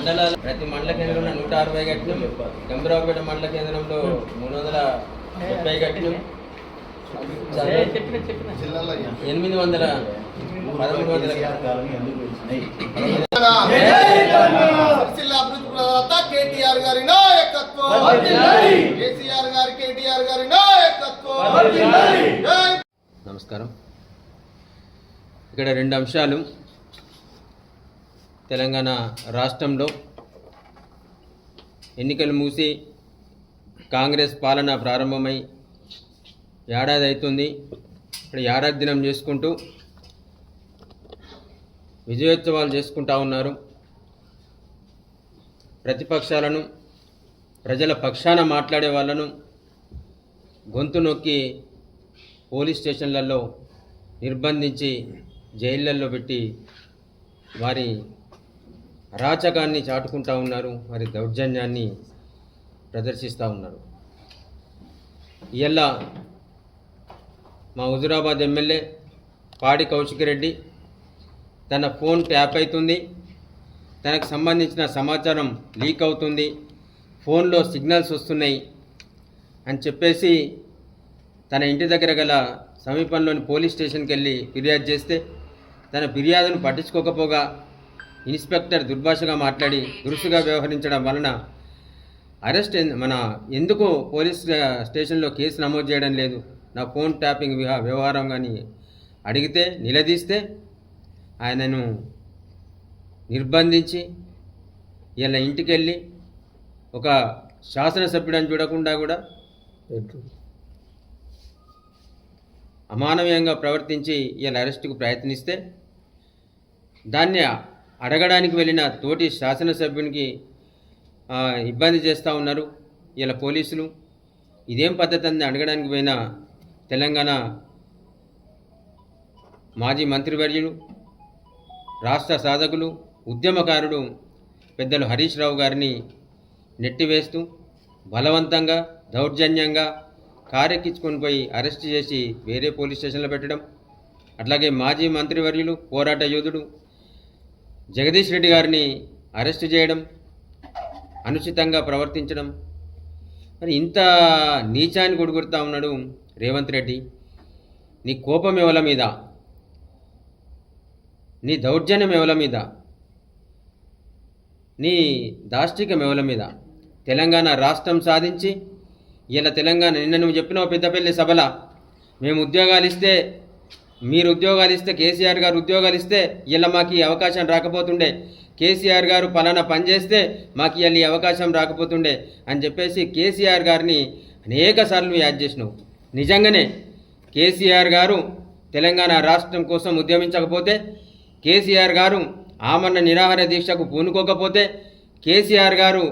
మండలాల ప్రతి మండల కేంద్రంలో నూట అరవై కట్టినాం గంభీరావుపేట మండల కేంద్రంలో మూడు వందల ముప్పై జిల్లాలో ఎనిమిది వందల పదమూడు వందల సిరిసిల్ల అభివృద్ధి ప్రదాత కేటీఆర్ గారి నాయకత్వం కేసీఆర్ గారి కేటీఆర్ గారి నాయకత్వం జై నమస్కారం. ఇక్కడ రెండు అంశాలు. తెలంగాణ రాష్ట్రంలో ఎన్నికలు మూసి కాంగ్రెస్ పాలన ప్రారంభమై ఏడాది అవుతుంది ఇప్పుడు ఏడాది దినం చేసుకుంటూ విజయోత్సవాలు చేసుకుంటా ఉన్నారు. ప్రతిపక్షాలను ప్రజల పక్షాన మాట్లాడే వాళ్ళను గొంతు నొక్కి పోలీస్ స్టేషన్లలో నిర్బంధించి జైళ్ళల్లో పెట్టి వారి అరాచకాన్ని చాటుకుంటా ఉన్నారు మరి దౌర్జన్యాన్ని ప్రదర్శిస్తూ ఉన్నారు. ఇలా మా హుజురాబాద్ ఎమ్మెల్యే పాడి కౌశిక్ రెడ్డి తన ఫోన్ ట్యాప్ అవుతుంది తనకు సంబంధించిన సమాచారం లీక్ అవుతుంది ఫోన్లో సిగ్నల్స్ వస్తున్నాయి అని చెప్పేసి తన ఇంటి దగ్గర గల సమీపంలోని పోలీస్ స్టేషన్కి వెళ్ళి ఫిర్యాదు చేస్తే తన ఫిర్యాదును పట్టించుకోకపోగా ఇన్స్పెక్టర్ దుర్భాషగా మాట్లాడి దురుసుగా వ్యవహరించడం వలన అరెస్ట్ మన ఎందుకు పోలీస్ స్టేషన్లో కేసు నమోదు చేయడం లేదు? నా ఫోన్ ట్యాపింగ్ వ్యవహారం కానీ అడిగితే నిలదీస్తే ఆయనను నిర్బంధించి ఇలా ఇంటికి వెళ్ళి ఒక శాసనసభ్యుడని చూడకుండా కూడా అమానవీయంగా ప్రవర్తించి ఇలా అరెస్టుకు ప్రయత్నిస్తే దాన్ని అడగడానికి వెళ్ళిన తోటి శాసనసభ్యునికి ఇబ్బంది చేస్తూ ఉన్నారు ఇలా పోలీసులు. ఇదేం పద్ధతి అని అడగడానికి పోయిన తెలంగాణ మాజీ మంత్రివర్యులు రాష్ట్ర సాధకులు ఉద్యమకారుడు పెద్దలు హరీష్ రావు గారిని నెట్టివేస్తూ బలవంతంగా దౌర్జన్యంగా కారెక్కించుకొని పోయి అరెస్ట్ చేసి వేరే పోలీస్ స్టేషన్లో పెట్టడం. అట్లాగే మాజీ మంత్రివర్యులు పోరాట యోధుడు జగదీష్ రెడ్డి గారిని అరెస్ట్ చేయడం అనుచితంగా ప్రవర్తించడం. మరి ఇంత నీచాన్ని కొడుకుడుతా ఉన్నాడు రేవంత్ రెడ్డి. నీ కోపం ఎవల మీద? నీ దౌర్జన్యం ఎవల మీద? నీ దాష్టికం ఎవల మీద? తెలంగాణ రాష్ట్రం సాధించి ఇలా తెలంగాణ నిన్న నువ్వు చెప్పినావు పెద్దపల్లి సభల మేము ఉద్యోగాలు ఇస్తే మీరు ఉద్యోగాలు ఇస్తే కేసీఆర్ గారు ఉద్యోగాలు ఇస్తే ఇలా మాకు ఈ అవకాశం రాకపోతుండే. కేసీఆర్ గారు పలానా పని చేస్తే మాకు ఇవాళ ఈ అవకాశం రాకపోతుండే అని చెప్పేసి కేసీఆర్ గారిని అనేక సార్లు యాడ్ చేసినావు. నిజంగానే కేసీఆర్ గారు తెలంగాణ రాష్ట్రం కోసం ఉద్యమించకపోతే కేసీఆర్ గారు ఆమరణ నిరాహార దీక్షకు పూనుకోకపోతే కేసీఆర్ గారు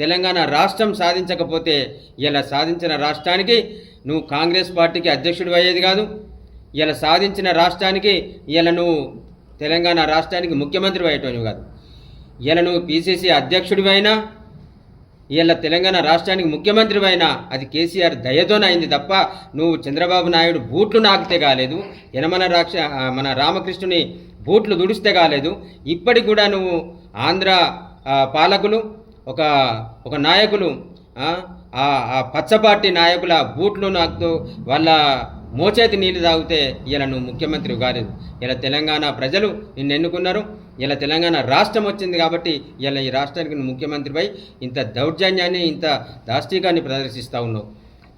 తెలంగాణ రాష్ట్రం సాధించకపోతే ఇలా సాధించిన రాష్ట్రానికి నువ్వు కాంగ్రెస్ పార్టీకి అధ్యక్షుడు అయ్యేది కాదు. ఇలా సాధించిన రాష్ట్రానికి ఇలా నువ్వు తెలంగాణ రాష్ట్రానికి ముఖ్యమంత్రి అయ్యేటోనివి కాదు. ఇలా నువ్వు పిసిసి అధ్యక్షుడివి అయినా ఇలా తెలంగాణ రాష్ట్రానికి ముఖ్యమంత్రి అయినా అది కేసీఆర్ దయతోనైంది తప్ప నువ్వు చంద్రబాబు నాయుడు బూట్లు నాకితే కాలేదు యనమల రాక్ష మన రామకృష్ణుని బూట్లు దుడిస్తే కాలేదు. ఇప్పటికి కూడా నువ్వు ఆంధ్ర పాలకులు ఒక ఒక నాయకులు ఆ, పచ్చపార్టీ నాయకుల బూట్లు నాకు వాళ్ళ మోచేతి నీళ్ళు తాగితే ఇలా నువ్వు ముఖ్యమంత్రి కాలేదు. ఇలా తెలంగాణ ప్రజలు నిన్ను ఎన్నుకున్నారు. ఇలా తెలంగాణ రాష్ట్రం వచ్చింది కాబట్టి ఇలా ఈ రాష్ట్రానికి నువ్వు ముఖ్యమంత్రిపై ఇంత దౌర్జన్యాన్ని ఇంత దాష్టికాన్ని ప్రదర్శిస్తూ ఉన్నావు.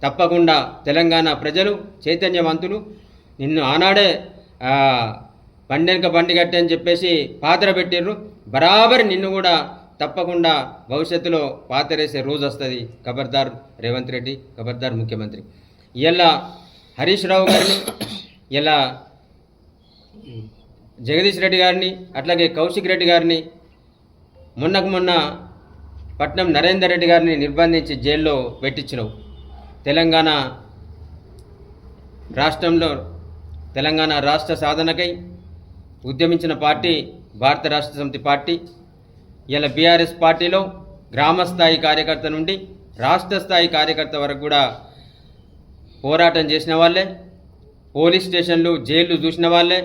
తప్పకుండా తెలంగాణ ప్రజలు చైతన్యవంతులు. నిన్ను ఆనాడే పండెనక బండి కట్టే అని చెప్పేసి పాత్ర పెట్టిర్రు. బరాబరి నిన్ను కూడా తప్పకుండా భవిష్యత్తులో పాతరేసే రోజు వస్తుంది. ఖబర్దార్ రేవంత్ రెడ్డి ఖబర్దార్ ముఖ్యమంత్రి. ఇలా హరీష్ రావు గారిని ఇలా జగదీష్ రెడ్డి గారిని అట్లాగే కౌశిక్ రెడ్డి గారిని మొన్నకు మొన్న పట్నం నరేందర్ రెడ్డి గారిని నిర్బంధించి జైల్లో పెట్టించినవు. తెలంగాణ రాష్ట్రంలో తెలంగాణ రాష్ట్ర సాధనకై ఉద్యమించిన పార్టీ భారత రాష్ట్ర సమితి పార్టీ ఇలా బీఆర్ఎస్ పార్టీలో గ్రామస్థాయి కార్యకర్త నుండి రాష్ట్ర స్థాయి కార్యకర్త వరకు కూడా పోరాటం చేసిన వాళ్ళే పోలీస్ స్టేషన్లు జైళ్ళు చూసిన వాళ్ళే.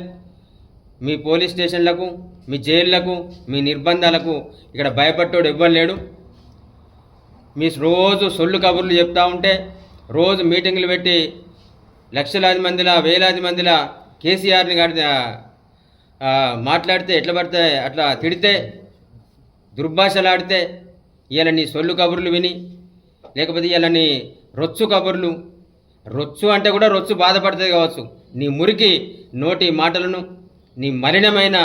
మీ పోలీస్ స్టేషన్లకు మీ జైళ్ళకు మీ నిర్బంధాలకు ఇక్కడ భయపడ్డోడు ఇవ్వడం లేడు. మీ రోజు సొల్లు కబుర్లు చెప్తా ఉంటే రోజు మీటింగ్లు పెట్టి లక్షలాది మందిలా వేలాది మందిలా కేసీఆర్ని గాడి మాట్లాడితే ఎట్లా పడితే అట్లా తిడితే దుర్భాషలాడితే ఇవాళ నీ సొల్లు కబుర్లు విని లేకపోతే ఇవాళ నీ రొచ్చు కబుర్లు రొచ్చు అంటే కూడా రొచ్చు బాధపడుతుంది కావచ్చు. నీ మురికి నోటి మాటలను నీ మలినమైన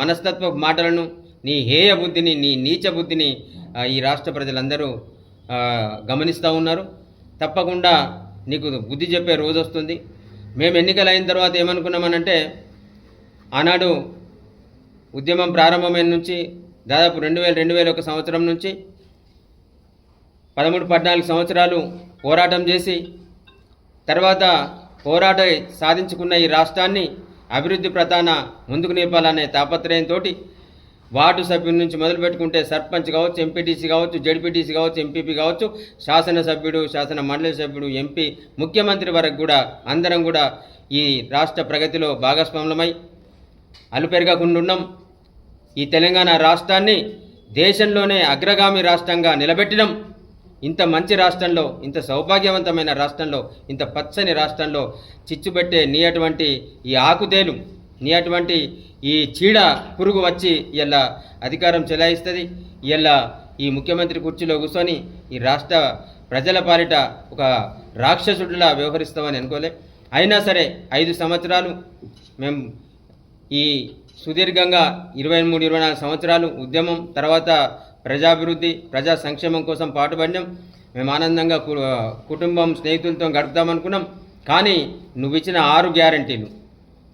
మనస్తత్వ మాటలను నీ హేయ బుద్ధిని నీ నీచ బుద్ధిని ఈ రాష్ట్ర ప్రజలందరూ గమనిస్తూ ఉన్నారు. తప్పకుండా నీకు బుద్ధి చెప్పే రోజు వస్తుంది. మేము ఎన్నికలు అయిన తర్వాత ఏమనుకున్నామనంటే ఆనాడు ఉద్యమం ప్రారంభమైన నుంచి దాదాపు రెండు వేల రెండు వేల ఒక సంవత్సరం నుంచి పదమూడు పద్నాలుగు సంవత్సరాలు పోరాటం చేసి తర్వాత పోరాట సాధించుకున్న ఈ రాష్ట్రాన్ని అభివృద్ధి ప్రధాన ముందుకు నింపాలనే తాపత్రయంతో వార్డు సభ్యుల నుంచి మొదలు పెట్టుకుంటే సర్పంచ్ కావచ్చు ఎంపీటీసీ కావచ్చు జడ్పీటీసీ కావచ్చు ఎంపీపీ కావచ్చు శాసనసభ్యుడు శాసన మండలి సభ్యుడు ఎంపీ ముఖ్యమంత్రి వరకు కూడా అందరం కూడా ఈ రాష్ట్ర ప్రగతిలో భాగస్వాములమై అలుపెరగకుండా ఈ తెలంగాణ రాష్ట్రాన్ని దేశంలోనే అగ్రగామి రాష్ట్రంగా నిలబెట్టడం ఇంత మంచి రాష్ట్రంలో ఇంత సౌభాగ్యవంతమైన రాష్ట్రంలో ఇంత పచ్చని రాష్ట్రంలో చిచ్చుబెట్టే నీ అటువంటి ఈ ఆకుతేలు నీ అటువంటి ఈ చీడ పురుగు వచ్చి ఇలా అధికారం చెలాయిస్తుంది. ఇలా ఈ ముఖ్యమంత్రి కుర్చీలో కూర్చొని ఈ రాష్ట్ర ప్రజల పాలిట ఒక రాక్షసుడిలా వ్యవహరిస్తామని అనుకోలే. అయినా సరే ఐదు సంవత్సరాలు మేము ఈ సుదీర్ఘంగా ఇరవై మూడు ఇరవై నాలుగు సంవత్సరాలు ఉద్యమం తర్వాత ప్రజాభివృద్ధి ప్రజా సంక్షేమం కోసం పాటుపడినాం. మేము ఆనందంగా కు- కుటుంబం స్నేహితులతో గడుపుదామనుకున్నాం. కానీ నువ్వు ఇచ్చిన ఆరు గ్యారంటీలు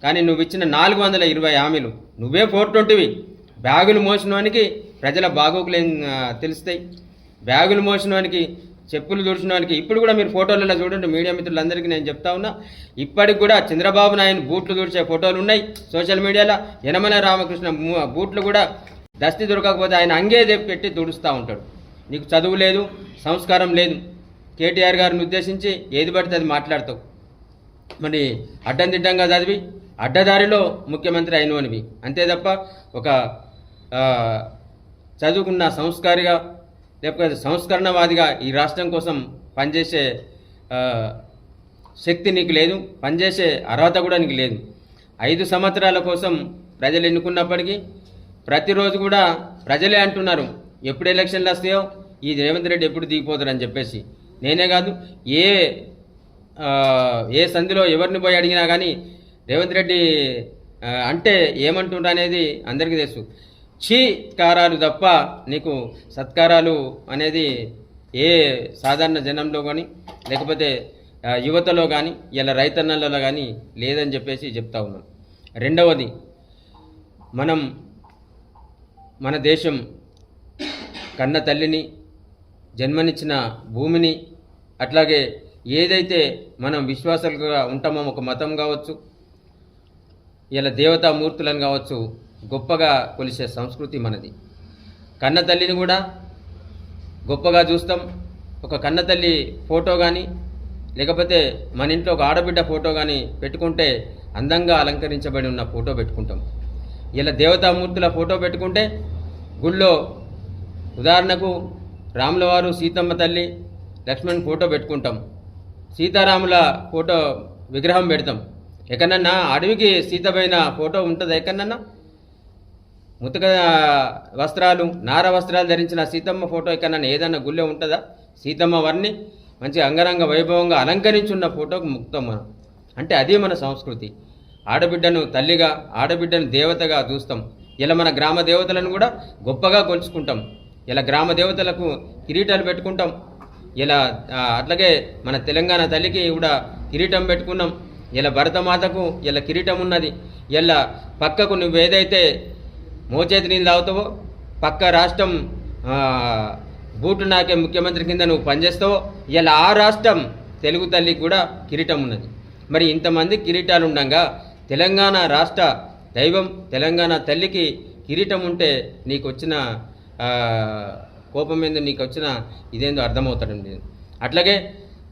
కానీ నువ్వు ఇచ్చిన నాలుగు వందల ఇరవై హామీలు నువ్వే ఫోర్ ట్వంటీవి. బ్యాగులు మోసినవానికి ప్రజల బాగోగులు తెలుస్తాయి. బ్యాగులు మోసినవానికి చెప్పులు దూర్చినవానికి ఇప్పుడు కూడా మీరు ఫోటోలలో చూడండి. మీడియా మిత్రులందరికీ నేను చెప్తా ఉన్నా ఇప్పటికి కూడా చంద్రబాబు నాయుడు బూట్లు తుడిచే ఫోటోలు ఉన్నాయి సోషల్ మీడియాలో. యనమల రామకృష్ణ బూట్లు కూడా దస్తి దొరకకపోతే ఆయన అంగే తెప్పి పెట్టి దుడుస్తూ ఉంటాడు. నీకు చదువు లేదు సంస్కారం లేదు. కేటీఆర్ గారిని ఉద్దేశించి ఏది పడితే అది మాట్లాడతావు. మరి అడ్డందిడ్డంగా చదివి అడ్డదారిలో ముఖ్యమంత్రి అయినవనివి. అంతే తప్ప ఒక చదువుకున్న సంస్కారిగా లేకపోతే సంస్కరణవాదిగా ఈ రాష్ట్రం కోసం పనిచేసే శక్తి నీకు లేదు పనిచేసే అర్హత కూడా నీకు లేదు. ఐదు సంవత్సరాల కోసం ప్రజలు ఎన్నుకున్నప్పటికీ ప్రతిరోజు కూడా ప్రజలే అంటున్నారు ఎప్పుడు ఎలక్షన్లు వస్తాయో ఈ రేవంత్ రెడ్డి ఎప్పుడు దిగిపోతారని చెప్పేసి. నేనే కాదు ఏ ఏ సంధిలో ఎవరిని పోయి అడిగినా కానీ రేవంత్ రెడ్డి అంటే ఏమంటుండ్రు అనేది అందరికీ తెలుసు. చీకారాలు తప్ప నీకు సత్కారాలు అనేది ఏ సాధారణ జనంలో కానీ లేకపోతే యువతలో కానీ ఇలా రైతన్నలలో కానీ లేదని చెప్పేసి చెప్తా ఉన్నాను రెండవది మనం మన దేశం కన్న తల్లిని జన్మనిచ్చిన భూమిని అట్లాగే ఏదైతే మనం విశ్వాసాలుగా ఉంటామో ఒక మతం కావచ్చు ఇలా దేవతామూర్తులను కావచ్చు గొప్పగా కొలిసే సంస్కృతి మనది. కన్న తల్లిని కూడా గొప్పగా చూస్తాం. ఒక కన్న తల్లి ఫోటో కానీ లేకపోతే మన ఇంట్లో ఒక ఆడబిడ్డ ఫోటో కానీ పెట్టుకుంటే అందంగా అలంకరించబడి ఉన్న ఫోటో పెట్టుకుంటాం. ఇలా దేవతామూర్తుల ఫోటో పెట్టుకుంటే గుళ్ళో ఉదాహరణకు రాములవారు సీతమ్మ తల్లి లక్ష్మణ్ ఫోటో పెట్టుకుంటాం. సీతారాముల ఫోటో విగ్రహం పెడతాం. ఎక్కడన్నా అడవికి సీతమైన ఫోటో ఉంటుందా ఎక్కడన్నా? ముతక వస్త్రాలు నార వస్త్రాలు ధరించిన సీతమ్మ ఫోటో ఎక్కడన్నా ఏదన్నా గుళ్ళో ఉంటుందా? సీతమ్మ వారిని మంచి అంగరంగ వైభవంగా అలంకరించున్న ఫోటోకు ముక్తం మనం. అంటే అదే మన సంస్కృతి. ఆడబిడ్డను తల్లిగా ఆడబిడ్డను దేవతగా చూస్తాం. ఇలా మన గ్రామ దేవతలను కూడా గొప్పగా కొలుచుకుంటాం. ఇలా గ్రామ దేవతలకు కిరీటాలు పెట్టుకుంటాం. ఇలా అట్లాగే మన తెలంగాణ తల్లికి కూడా కిరీటం పెట్టుకున్నాం. ఇలా భరతమాతకు ఇలా కిరీటం ఉన్నది. ఇలా పక్కకు నువ్వు ఏదైతే మోచేతి నీళ్ళు తాగుతావో పక్క రాష్ట్రం బూటు నాకే ముఖ్యమంత్రి కింద నువ్వు పనిచేస్తావో ఇలా ఆ రాష్ట్రం తెలుగు తల్లికి కూడా కిరీటం ఉన్నది. మరి ఇంతమంది కిరీటాలు ఉండగా తెలంగాణ రాష్ట్ర దైవం తెలంగాణ తల్లికి కిరీటం ఉంటే నీకు వచ్చిన కోపం మీద నీకు వచ్చిన ఇదేందో అర్థమవుతాడండి. అట్లాగే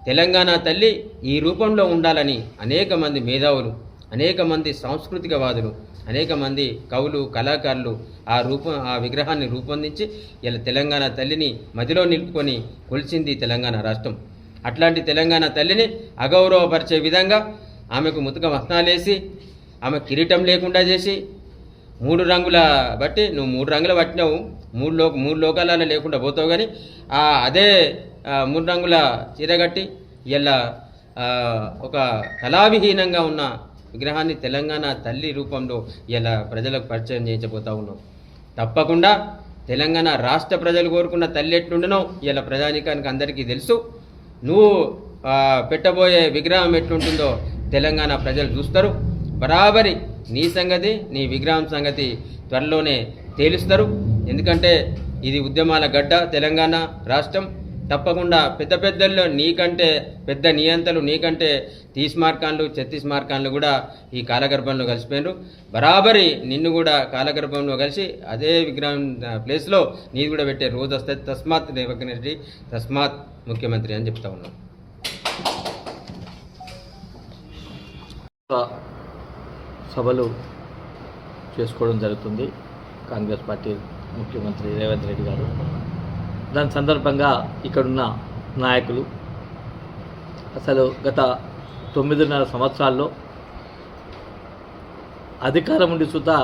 తెలంగాణ తల్లి ఈ రూపంలో ఉండాలని అనేక మంది మేధావులు అనేక మంది సాంస్కృతికవాదులు అనేక మంది కవులు కళాకారులు ఆ రూపం ఆ విగ్రహాన్ని రూపొందించి ఇలా తెలంగాణ తల్లిని మదిలో నిలుపుకొని కొలిచింది తెలంగాణ రాష్ట్రం. అట్లాంటి తెలంగాణ తల్లిని అగౌరవపరిచే విధంగా ఆమెకు ముతుక వస్త్రాలేసి ఆమె కిరీటం లేకుండా చేసి మూడు రంగుల బట్టి నువ్వు మూడు రంగుల పట్టినావు మూడు లో మూడు లోకాలలో లేకుండా పోతావు కానీ ఆ అదే మూడు రంగుల చీర కట్టి ఇలా ఒక కళావిహీనంగా ఉన్న విగ్రహాన్ని తెలంగాణ తల్లి రూపంలో ఇలా ప్రజలకు పరిచయం చేయించబోతా ఉన్నావు. తప్పకుండా తెలంగాణ రాష్ట్ర ప్రజలు కోరుకున్న తల్లి ఎట్లుండనో ఇలా ప్రజానికానికి అందరికీ తెలుసు. నువ్వు పెట్టబోయే విగ్రహం ఎట్లుంటుందో తెలంగాణ ప్రజలు చూస్తారు. బరాబరి నీ సంగతి నీ విగ్రహం సంగతి త్వరలోనే తేలుస్తారు. ఎందుకంటే ఇది ఉద్యమాల గడ్డ తెలంగాణ రాష్ట్రం. తప్పకుండా పెద్ద పెద్దల్లో నీకంటే పెద్ద నియంతలు నీకంటే తీస్ మార్కాన్లు ఛత్తీస్ మార్కాన్లు కూడా ఈ కాలగర్భంలో కలిసిపోయినారు. బరాబరి నిన్ను కూడా కాలగర్భంలో కలిసి అదే విగ్రహం ప్లేస్లో నీది కూడా పెట్టే రోజు వస్తుంది తస్మాత్ రేవంత్ రెడ్డి తస్మాత్ ముఖ్యమంత్రి అని చెప్తా ఉన్నాం సభలు చేసుకోవడం జరుగుతుంది. కాంగ్రెస్ పార్టీ ముఖ్యమంత్రి రేవంత్ రెడ్డి గారు. దాని సందర్భంగా ఇక్కడున్న నాయకులు అసలు గత తొమ్మిదిన్నర సంవత్సరాల్లో అధికారం ఉండి సుతా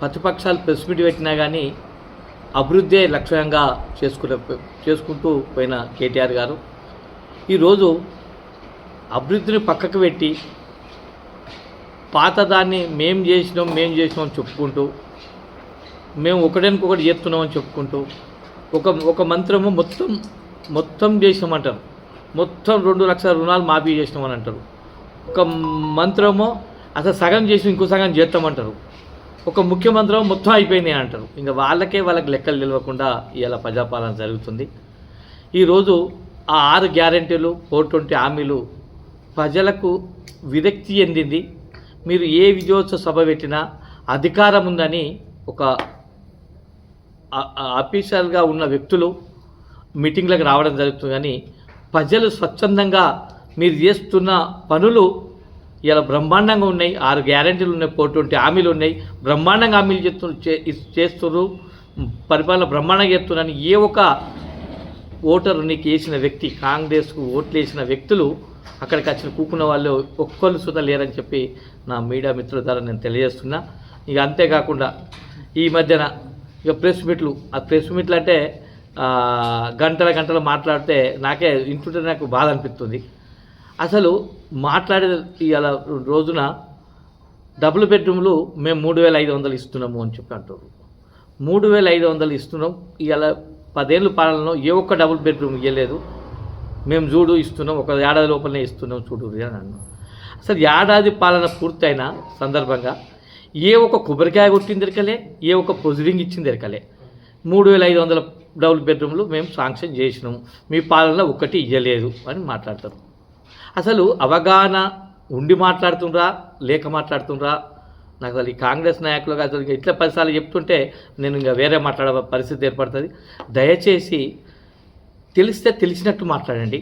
ప్రతిపక్షాలు ప్రెస్ మీట్ పెట్టినా కానీ అభివృద్ధే లక్ష్యంగా చేసుకునే చేసుకుంటూ పోయిన కేటీఆర్ గారు. ఈరోజు అభివృద్ధిని పక్కకు పెట్టి పాతదాన్ని మేం చేసినాం మేం చేసినాం అని చెప్పుకుంటూ మేము ఒకటేనికొకటి చేస్తున్నాం అని చెప్పుకుంటూ ఒక ఒక మంత్రము మొత్తం మొత్తం చేసినామంటారు. మొత్తం రెండు లక్షల రుణాలు మాఫీ చేసినామని అంటారు. ఒక మంత్రము అసలు సగం చేసి ఇంకో సగం చేస్తామంటారు. ఒక ముఖ్యమంత్రం మొత్తం అయిపోయింది అంటారు. ఇంకా వాళ్ళకే వాళ్ళకి లెక్కలు నిలవకుండా ఇలా ప్రజాపాలన జరుగుతుంది. ఈరోజు ఆ ఆరు గ్యారెంటీలు ఫోర్ ట్వంటీ హామీలు ప్రజలకు విరక్తి చెందింది. మీరు ఏ విజయోత్సవ సభ పెట్టినా అధికారం ఉందని ఒక అఫీషియల్గా ఉన్న వ్యక్తులు మీటింగ్లకు రావడం జరుగుతుంది. కానీ ప్రజలు స్వచ్ఛందంగా మీరు చేస్తున్న పనులు ఇలా బ్రహ్మాండంగా ఉన్నాయి. ఆరు గ్యారెంటీలు ఉన్నాయి. ఫోర్ ట్వంటీ హామీలు ఉన్నాయి. బ్రహ్మాండంగా హామీలు చేస్తు చే- చేస్తున్నారు పరిపాలన బ్రహ్మాండంగా చేస్తున్నారని ఏ ఒక ఓటరు నీకు వేసిన వ్యక్తి కాంగ్రెస్కు ఓట్లు వేసిన వ్యక్తులు అక్కడికి వచ్చిన కూకున్న వాళ్ళు ఒక్కళ్ళు సుధా లేరని చెప్పి నా మీడియా మిత్రుల ద్వారా నేను తెలియజేస్తున్నా. ఇక అంతేకాకుండా ఈ మధ్యన ఇక ప్రెస్ మీట్లు ఆ ప్రెస్ మీట్లు అంటే గంటల గంటలు మాట్లాడితే నాకే ఇంటుంటే నాకు బాధ అనిపిస్తుంది. అసలు మాట్లాడే ఇలా రోజున డబుల్ బెడ్రూమ్లు మేము మూడు వేల ఐదు వందలు ఇస్తున్నాము అని చెప్పి అంటారు మూడు వేల ఐదు వందలు ఇస్తున్నాం. ఇలా పదేళ్ళు పాలనలో ఏ ఒక్క డబుల్ బెడ్రూమ్ ఇవ్వలేదు మేము చూడు ఇస్తున్నాం ఒక ఏడాది లోపలనే ఇస్తున్నాం చూడు అని అన్నాం అసలు ఏడాది పాలన పూర్తయిన సందర్భంగా ఏ ఒక కొబ్బరికాయ కొట్టింది దొరకలే ఏ ఒక ప్రొసీడింగ్ ఇచ్చింది దొరకలే మూడు వేల ఐదు వందల డబుల్ బెడ్రూమ్లు మేము శాంక్షన్ చేసినాము మీ పాలన ఒక్కటి ఇవ్వలేదు అని మాట్లాడతారు. అసలు అవగాహన ఉండి మాట్లాడుతుండ్రా లేక మాట్లాడుతుండ్రా? నాకు అసలు ఈ కాంగ్రెస్ నాయకులు అసలు ఇట్లా పరిసరాలు చెప్తుంటే నేను ఇంకా వేరే మాట్లాడే పరిస్థితి ఏర్పడుతుంది. దయచేసి తెలిస్తే తెలిసినట్టు మాట్లాడండి.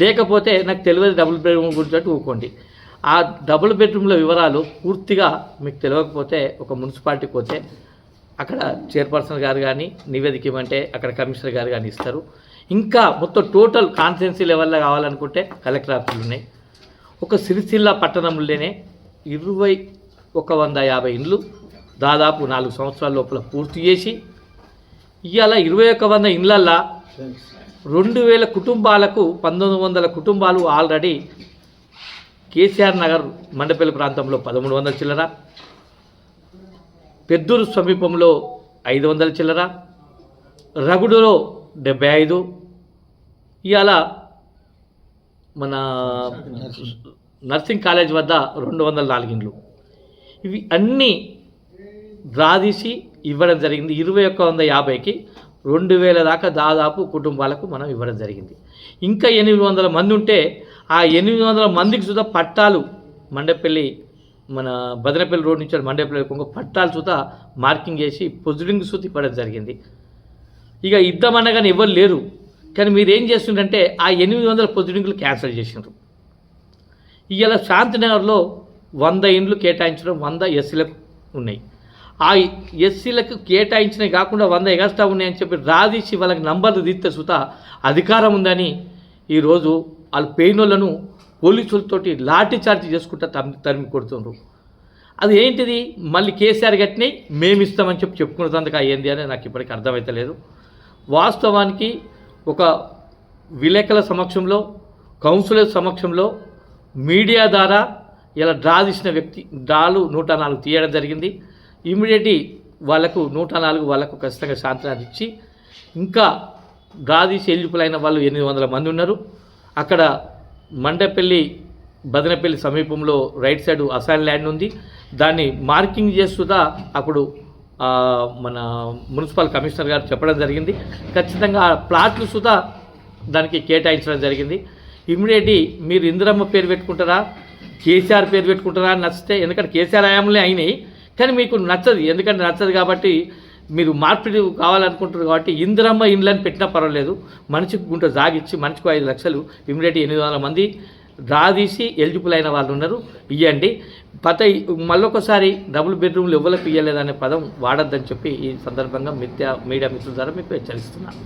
లేకపోతే నాకు తెలియదు డబుల్ బెడ్రూమ్ గురించి ఊకోండి ఆ డబుల్ బెడ్రూమ్ల వివరాలు పూర్తిగా మీకు తెలియకపోతే ఒక మున్సిపాలిటీకి పోతే అక్కడ చైర్పర్సన్ గారు కానీ నివేదిక ఇవ్వమంటే అక్కడ కమిషనర్ గారు కానీ ఇస్తారు. ఇంకా మొత్తం టోటల్ కాన్స్టిట్యున్సీ లెవెల్లో కావాలనుకుంటే కలెక్టర్ ఆఫీసులు ఉన్నాయి. ఒక సిరిసిల్ల పట్టణంలోనే ఇరవై ఒక వంద యాభై ఇండ్లు దాదాపు నాలుగు సంవత్సరాల లోపల పూర్తి చేసి ఇవాళ ఇరవై ఒక వంద ఇండ్లల్లా రెండు వేల కుటుంబాలకు పంతొమ్మిది వందల కుటుంబాలు ఆల్రెడీ కేసీఆర్ నగర్ మండపల్లి ప్రాంతంలో పదమూడు వందల చిల్లర పెద్దూరు సమీపంలో ఐదు వందల చిల్లర రగుడులో డెబ్బై ఐదు ఇవాళ మన నర్సింగ్ కాలేజ్ వద్ద రెండు వందల నాలుగింట్లు ఇవి అన్నీ రాదీసి ఇవ్వడం జరిగింది. ఇరవై ఒక్క వంద యాభైకి రెండు వేల దాకా దాదాపు కుటుంబాలకు మనం ఇవ్వడం జరిగింది. ఇంకా ఎనిమిది వందల మంది ఉంటే ఆ ఎనిమిది వందల మందికి చూద్దా పట్టాలు మండపల్లి మన బదనపల్లి రోడ్ నుంచి మండపల్లి కొంగ పట్టాలు చూత మార్కింగ్ చేసి పొజిటింగ్ చూత ఇవ్వడం జరిగింది. ఇక ఇద్దామనగానే ఎవరు లేరు. కానీ మీరు ఏం చేస్తుందంటే ఆ ఎనిమిది వందల పొద్దుడింకులు క్యాన్సిల్ చేసినారు ఇలా శాంతినగర్లో వంద ఇండ్లు కేటాయించడం వంద ఎస్సీలకు ఉన్నాయి. ఆ ఎస్సీలకు కేటాయించినవి కాకుండా వంద ఎగస్ట్రా ఉన్నాయని చెప్పి రాదీసి వాళ్ళకి నంబర్లు తీస్తే సుత అధికారం ఉందని ఈరోజు వాళ్ళు పెయినోళ్ళను పోలీసులతోటి లాఠీ చార్జ్ చేసుకుంటా తమి తరిమి కొడుతుండ్రు. అది ఏంటిది? మళ్ళీ కేసీఆర్ గట్టిని మేము ఇస్తామని చెప్పి చెప్పుకున్నదందుకు ఏంది అని నాకు ఇప్పటికీ అర్థమవుతలేదు వాస్తవానికి ఒక విలేకరుల సమక్షంలో కౌన్సిలర్ సమక్షంలో మీడియా ద్వారా ఇలా డ్రా తీసిన వ్యక్తి డ్రాలు నూట నాలుగు తీయడం జరిగింది. ఇమీడియట్లీ వాళ్ళకు నూట నాలుగు వాళ్ళకు ఖచ్చితంగా శాంతినాథ్ ఇచ్చి ఇంకా డ్రా తీసి వాళ్ళు ఎనిమిది వందల మంది ఉన్నారు. అక్కడ మండపల్లి బదనపల్లి సమీపంలో రైట్ సైడ్ అసైన్ ల్యాండ్ ఉంది. దాన్ని మార్కింగ్ చేస్తుందా అప్పుడు మన మున్సిపల్ కమిషనర్ గారు చెప్పడం జరిగింది. ఖచ్చితంగా ఆ ప్లాట్లు సుధా దానికి కేటాయించడం జరిగింది. ఇమ్మీడియట్లీ మీరు ఇందిరమ్మ పేరు పెట్టుకుంటారా కేసీఆర్ పేరు పెట్టుకుంటారా అని నచ్చితే ఎందుకంటే కేసీఆర్ హయాంలో అయినాయి. కానీ మీకు నచ్చదు. ఎందుకంటే నచ్చదు కాబట్టి మీరు మార్పిడి కావాలనుకుంటారు కాబట్టి ఇందిరమ్మ ఇండ్లని పెట్టినా పర్వాలేదు. మనిషికి గుంట జాగిచ్చి మనిషికి ఐదు లక్షలు ఇమీడియట్ ఎనిమిది వందల మంది డ్రా తీసి ఎలిజిబుల్ అయిన వాళ్ళు ఉన్నారు. ఇవ్వండి పత మళ్ళొకసారి డబుల్ బెడ్రూమ్లు ఎవరికి ఇవ్వలేదనే పదం వాడొద్దని చెప్పి ఈ సందర్భంగా మిథ్యా మీడియా మిత్రుల ద్వారా మీకు హెచ్చరిస్తున్నాను